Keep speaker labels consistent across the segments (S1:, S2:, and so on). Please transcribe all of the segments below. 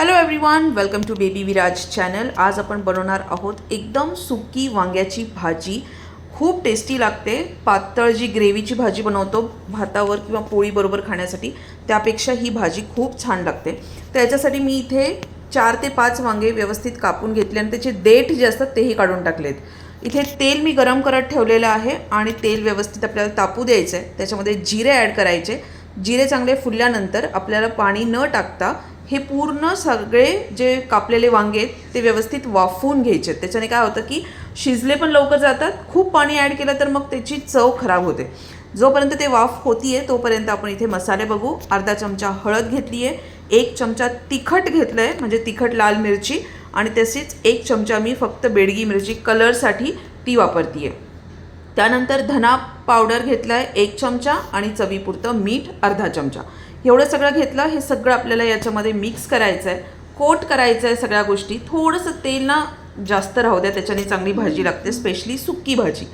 S1: Hello everyone welcome to baby Viraj channel आज आपण बनवणार आहोत एकदम सुकी वांग्याची भाजी. खूप टेस्टी लागते. पातळ जी ग्रेव्हीची भाजी बनवतो भातावर किंवा पोळीबरोबर खाण्यासाठी त्यापेक्षा ही भाजी खूप छान लागते. तर याच्यासाठी मी इथे चार ते पाच वांगे व्यवस्थित कापून घेतले आणि त्याचे देठ जे असतात तेही काढून टाकलेत. इथे तेल मी गरम करत ठेवलेलं आहे आणि तेल व्यवस्थित आपल्याला तापू द्यायचं आहे त्याच्यामध्ये जिरे ॲड करायचे. जिरे चांगले फुलल्यानंतर आपल्याला पाणी न टाकता हे पूर्ण सगळे जे कापलेले वांगे आहेत ते व्यवस्थित वाफवून घ्यायचे. त्याच्याने काय होतं की शिजले पण लवकर जातात खूप पाणी ॲड केलं तर मग त्याची चव खराब होते. जोपर्यंत ते वाफ होतीये तोपर्यंत आपण इथे मसाले बघू. अर्धा चमचा हळद घेतली आहे एक चमचा तिखट घेतलं आहे म्हणजे तिखट लाल मिरची आणि तशीच एक चमचा मी फक्त बेडगी मिरची कलरसाठी ती वापरते आहे त्यानंतर धना पावडर घेतला आहे एक चमचा आणि चवीपुरतं मीठ अर्धा चमचा. एवढं सगळं घेतलं हे सगळं आपल्याला याच्यामध्ये मिक्स करायचं आहे कोट करायचं आहे सगळ्या गोष्टी. थोडंसं तेल ना जास्त राहू द्या त्याच्याने चांगली भाजी लागते स्पेशली सुक्की भाजी.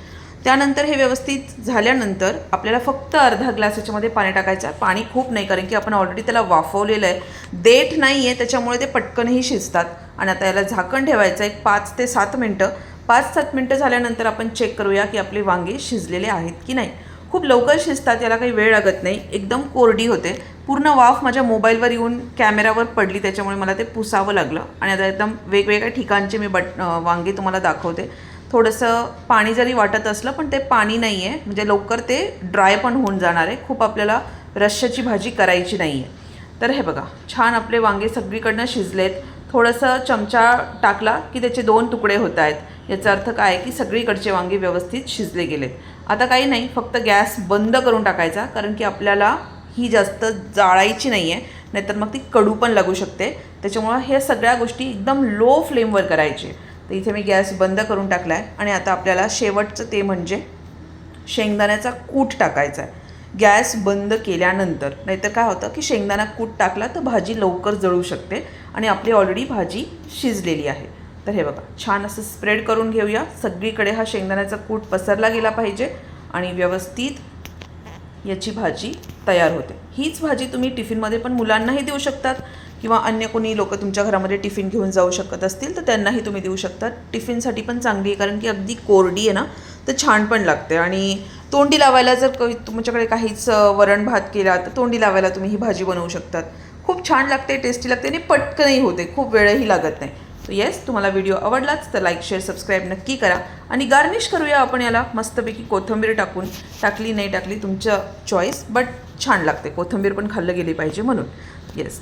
S1: त्यानंतर हे व्यवस्थित झाल्यानंतर आपल्याला फक्त अर्धा ग्लास याच्यामध्ये पाणी टाकायचं आहे पाणी खूप नाही कारण की आपण ऑलरेडी त्याला वाफवलेलं आहे. देठ नाही आहे त्याच्यामुळे ते पटकनही शिजतात. आणि आता याला झाकण ठेवायचं आहे एक पाच ते सात मिनटं. पाच सात मिनटं झाल्यानंतर आपण चेक करूया की आपले वांगे शिजलेले आहेत की नाही. खूप लवकर शिजतात याला काही वेळ लागत नाही. एकदम कोरडी होते. पूर्ण वाफ माझ्या मोबाईलवर येऊन कॅमेरावर पडली त्याच्यामुळे मला ते पुसावं लागलं. आणि आता एकदम वेगवेगळ्या ठिकाणचे मी बट वांगे तुम्हाला दाखवते. थोडंसं पाणी जरी वाटत असलं पण ते पाणी नाही आहे म्हणजे लवकर ते ड्राय पण होऊन जाणार आहे. खूप आपल्याला रश्श्याची भाजी करायची नाही आहे तर हे बघा छान आपले वांगे सगळीकडनं शिजलेत. थोडंसं चमचा टाकला की त्याचे दोन तुकडे होत आहेत. याचा अर्थ काय आहे की सगळीकडचे वांगे व्यवस्थित शिजले गेलेत. आता काही नाही फक्त गॅस बंद करून टाकायचा कारण की आपल्याला ही जास्त जाळायची नाही आहे नाहीतर मग ती कडू पण लागू शकते. त्याच्यामुळं ह्या सगळ्या गोष्टी एकदम लो फ्लेमवर करायचे. तर इथे मी गॅस बंद करून टाकला आहे आणि आता आपल्याला शेवटचं ते म्हणजे शेंगदाण्याचा कूट टाकायचा आहे गॅस बंद केल्यानंतर नाहीतर काय होतं की शेंगदाणा कूट टाकला तर भाजी लवकर जळू शकते आणि आपली ऑलरेडी भाजी शिजलेली आहे. तर हे बघा छान असं स्प्रेड करून घेऊया. सगळीकडे हा शेंगदाण्याचा कूट पसरला गेला पाहिजे आणि व्यवस्थित याची भाजी तयार होते. हीच भाजी तुम्ही टिफिनमध्ये पण मुलांनाही देऊ शकतात किंवा अन्य कोणी लोक तुमच्या घरामध्ये टिफिन घेऊन जाऊ शकत असतील तर त्यांनाही तुम्ही देऊ शकता टिफिनसाठी पण चांगली आहे कारण की अगदी कोरडी आहे ना तर छान पण लागते. आणि तोंडी लावायला जर तुमच्याकडे काहीच वरण भात केला तर तोंडी लावायला तुम्ही ही भाजी बनवू शकतात. खूप छान लागते टेस्टी लागते आणि पटकनही होते खूप वेळही लागत नाही. तर येस तुम्हाला व्हिडिओ आवडलाच तर लाईक शेअर सबस्क्राईब नक्की करा. आणि गार्निश करूया आपण याला मस्तपैकी कोथिंबीर टाकून. टाकली नाही टाकली तुमचं चॉईस बट छान लागते. कोथिंबीर पण खाल्लं गेली पाहिजे म्हणून. येस